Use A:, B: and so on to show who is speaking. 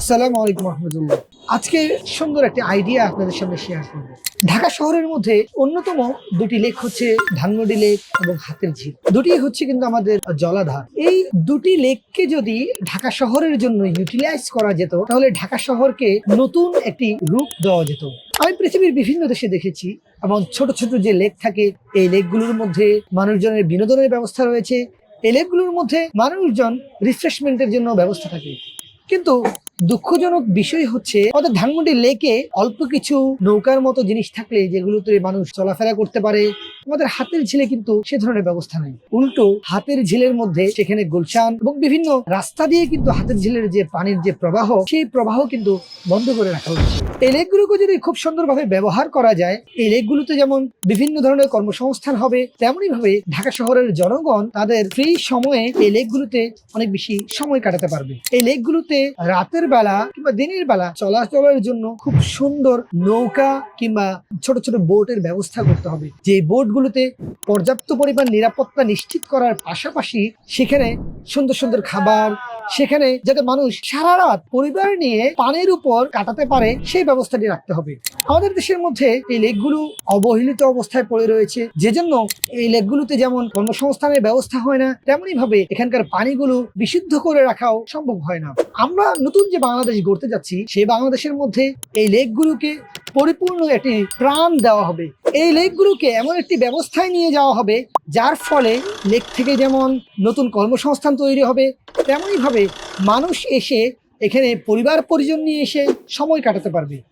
A: আসসালামু আলাইকুম রহমতুল্লাহ। আজকে সুন্দর একটা আইডিয়া আপনাদের সামনে শেয়ার করব। ঢাকা শহরের মধ্যে অন্যতম দুটি লেক হচ্ছে ধানমন্ডি লেক এবং হাতের ঝিল। দুটি হচ্ছে কিন্তু আমাদের জলাধার। এই দুটি লেককে যদি ঢাকা শহরের জন্য ইউটিলাইজ করা যেত, তাহলে ঢাকা শহরকে নতুন একটি রূপ দেওয়া যেত। আমি পৃথিবীর বিভিন্ন দেশে দেখেছি এবং ছোট ছোট যে লেক থাকে, এই লেকগুলোর মধ্যে মানুষজনের বিনোদনের ব্যবস্থা রয়েছে। এই লেকগুলোর মধ্যে মানুষজন রিফ্রেশমেন্টের জন্য ব্যবস্থা থাকে। কিন্তু দুঃখজনক বিষয় হচ্ছে, আমাদের ধানমন্ডি লেকে অল্প কিছু নৌকার মতো জিনিস থাকলে যেগুলোতে মানুষ চলাফেরা করতে পারে, আমাদের হাতের ঝিলে কিন্তু সে ধরনের ব্যবস্থা নাই। উল্টো, হাতের ঝিলের মধ্যে সেখানে গুলশান এবং বিভিন্ন রাস্তা দিয়ে কিন্তু হাতের ঝিলের যে পানির যে প্রবাহ, সেই প্রবাহ কিন্তু বন্ধ করে রাখা হচ্ছে। এই লেকগুলোকে যদি খুব সুন্দরভাবে ব্যবহার করা যায়, এই লেকগুলোতে যেমন বিভিন্ন ধরনের কর্মসংস্থান হবে তেমনি ভাবে ঢাকা শহরের জনগণ তাদের ফ্রি সময়ে এই লেকগুলোতে অনেক বেশি সময় কাটাতে পারবে। এই লেকগুলোতে রাতের বেলা কিংবা দিনের বেলা চলাচলের জন্য খুব সুন্দর নৌকা কিংবা ছোট ছোট বোটের ব্যবস্থা করতে হবে। যে বোটগুলোতে পর্যাপ্ত পরিমাণ নিরাপত্তা নিশ্চিত করার পাশাপাশি সেখানে সুন্দর সুন্দর খাবার সেখানে যাতে মানুষ সারা রাত পরিবার নিয়ে পানির উপর কাটাতে পারে, সেই ব্যবস্থাটি রাখতে হবে। আমাদের দেশের মধ্যে এই লেকগুলো অবহেলিত অবস্থায় পড়ে রয়েছে। যে জন্য এই লেকগুলোতে যেমন কর্মসংস্থানের ব্যবস্থা হয় না তেমনি ভাবে এখানকার পানিগুলো বিশুদ্ধ করে রাখাও সম্ভব হয় না। আমরা নতুন যে বাংলাদেশ গড়তে যাচ্ছি, সেই বাংলাদেশের মধ্যে এই লেকগুলোকে পরিপূর্ণ একটি প্রাণ দেওয়া হবে। এই লেকগুলোকে এমন একটি ব্যবস্থায় নিয়ে যাওয়া হবে, যার ফলে লেক থেকে যেমন নতুন কর্মসংস্থান তৈরি হবে, তেমনইভাবে মানুষ এসে এখানে পরিবার পরিজন নিয়ে এসে সময় কাটাতে পারবে।